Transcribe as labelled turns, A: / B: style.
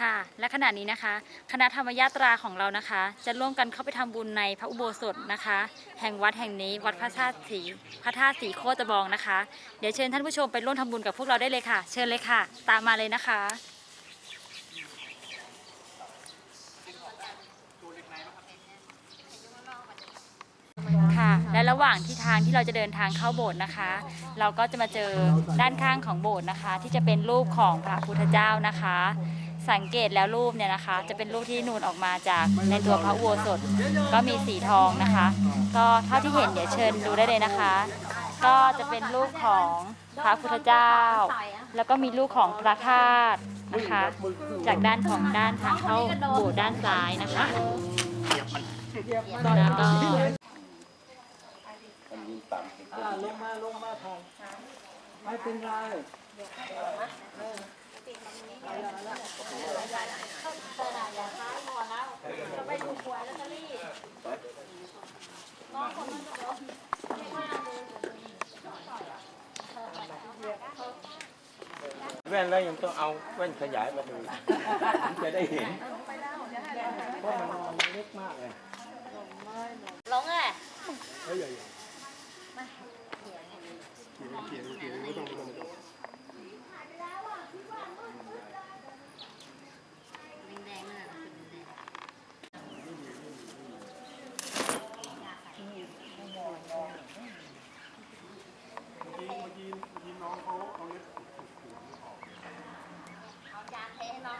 A: ค่ะ และขณะนี้นะคะ คณะธรรมยาตราของเรานะคะ จะร่วมกันเข้าไปทำบุญในพระอุโบสถนะคะ แห่งวัดแห่งนี้วัดพระธาตุสีพระธาตุสีโคตรบองนะคะ เดี๋ยวเชิญท่านผู้ชมไปร่วมทำบุญกับพวกเราได้เลยค่ะ เชิญเลยค่ะ ตามมาเลยนะคะค่ะและระหว่างที่ทางที่เราจะเดินทางเข้าโบสถ์นะคะ เราก็จะมาเจอด้านข้างของโบสถ์นะคะ ที่จะเป็นรูปของพระพุทธเจ้านะคะ สังเกตแล้วรูปเนี่ยนะคะ จะเป็นรูปที่นูนออกมาจากในตัวพระอุโบสถก็มีสีทองนะคะ ก็เท่าที่เห็นเดี๋ยวเชิญดูได้เลยนะคะ ก็จะเป็นรูปของพระพุทธเจ้า แล้วก็มีรูปของพระธาตุนะคะ จากด้านของด้านทางเข้าโบสถ์ด้านซ้ายนะคะแล้วก็
B: อ่าลงมาลงมาทางไม่เป็นไร
C: แว่นแล้วยังต้องเอาแว่นขยายมาดูถึงจะได้เห็น
B: เพราะมันนอนเล็กมากเลย
D: 好，
B: 好าอยากแพ้น้อ